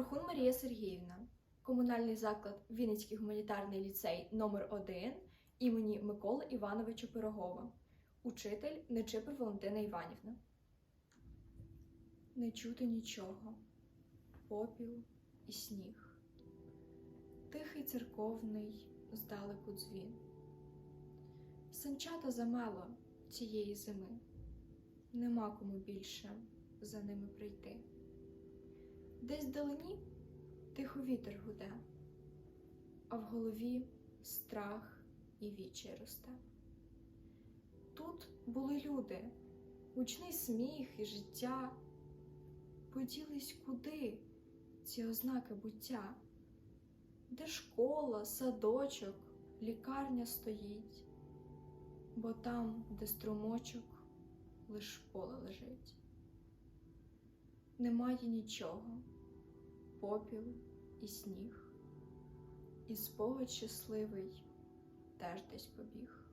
Морхун Марія Сергіївна, комунальний заклад Вінницький гуманітарний ліцей номер 1 імені Миколи Івановича Пирогова, учитель Нечипер Валентина Іванівна. Не чути нічого, попіл і сніг. Тихий церковний здалеку дзвін. Санчата замело цієї зими. Нема кому більше за ними прийти. Десь вдалині тихо вітер гуде, а в голові страх і вічі росте. Тут були люди, гучний сміх і життя. Поділись куди ці ознаки буття, де школа, садочок, лікарня стоїть, бо там, де струмочок, лиш поле лежить. Немає нічого, попіл і сніг, і спогад щасливий теж десь побіг.